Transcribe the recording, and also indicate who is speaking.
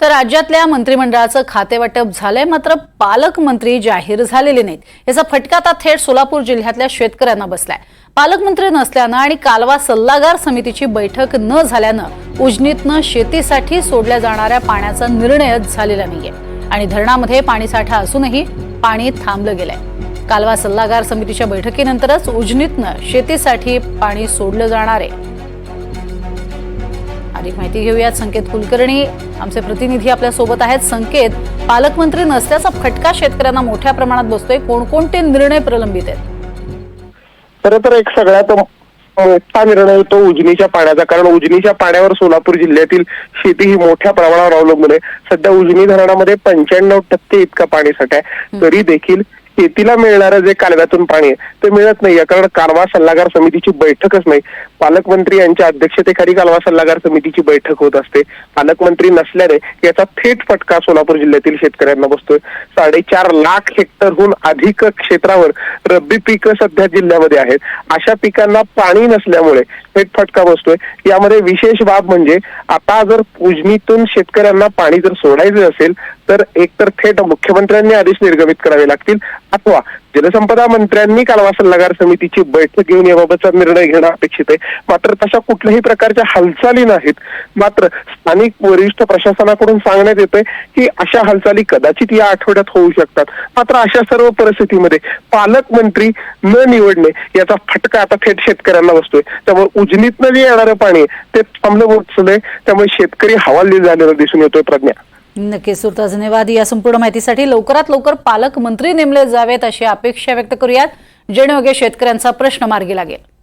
Speaker 1: तर राज्यातल्या मंत्रिमंडळाचं खातेवाटप झालंय मात्र पालकमंत्री जाहीर झालेले नाहीत. याचा फटका आता थेट सोलापूर जिल्ह्यातल्या शेतकऱ्यांना बसलाय. पालकमंत्री नसल्यानं आणि कालवा सल्लागार समितीची बैठक न झाल्यानं उजनीतनं शेतीसाठी सोडल्या जाणाऱ्या पाण्याचा निर्णयच झालेला नाहीये. आणि धरणामध्ये पाणीसाठा असूनही पाणी थांबलं गेलंय. कालवा सल्लागार समितीच्या बैठकीनंतरच उजनीतनं शेतीसाठी पाणी सोडलं जाणार आहे. अधिक माहिती घेऊयात. संकेत कुलकर्णी आमचे प्रतिनिधी आपल्यासोबत आहेत. संकेत पालकमंत्री नसल्याचा फटका शेतकऱ्यांना मोठ्या प्रमाणात बसतोय. कोणकोणते निर्णय प्रलंबित आहेत?
Speaker 2: खरं तर एक सगळ्यात मोठा निर्णय तो उजनीच्या पाण्याचा. कारण उजनीच्या पाण्यावर सोलापूर जिल्ह्यातील शेती ही मोठ्या प्रमाणावर अवलंबून आहे. सध्या उजनी धरणामध्ये पंच्याण्णव टक्के इतका पाणी साठा आहे. तरी देखील शेतीला मिळणारं जे कालव्यातून पाणी आहे ते मिळत नाही कारण कालवा सल्लागार समितीची बैठकच नाही. पालकमंत्री यांच्या अध्यक्षतेखाली कालवा सल्लागार समितीची बैठक होत असते. पालकमंत्री नसल्याने याचा थेट फटका सोलापूर जिल्ह्यातील शेतकऱ्यांना बसतोय. साडेचार लाख हेक्टरहून अधिक क्षेत्रावर रब्बी पिकं सध्या जिल्ह्यामध्ये आहेत. अशा पिकांना पाणी नसल्यामुळे थेट फटका बसतोय. यामध्ये विशेष बाब म्हणजे आता जर पूजनीतून शेतकऱ्यांना पाणी जर सोडायचं असेल तर एकतर थेट मुख्यमंत्र्यांनी आदेश निर्गमित करावे लागतील अथवा जलसंपदा मंत्र्यांनी कालवा सल्लागार समितीची बैठक घेऊन याबाबतचा निर्णय घेणं अपेक्षित आहे. मात्र तशा कुठल्याही प्रकारच्या हालचाली नाहीत. मात्र स्थानिक वरिष्ठ प्रशासनाकडून सांगण्यात येतंय की अशा हालचाली कदाचित या आठवड्यात होऊ शकतात. मात्र अशा सर्व परिस्थितीमध्ये पालकमंत्री न निवडणे याचा फटका आता थेट शेतकऱ्यांना बसतोय. त्यामुळे उजनीतनं जे येणारं पाणी ते थांबलं पोचलंय त्यामुळे शेतकरी हवालदिल झालेला दिसून येतोय प्रज्ञा.
Speaker 1: नक्कीच सुरता धन्यवाद या संपूर्ण माहितीसाठी लवकरात लवकर पालकमंत्री नेमले जावेत अशी अपेक्षा व्यक्त करूयात. जेणे शेतकऱ्यांचा प्रश्न मार्गी लागेल.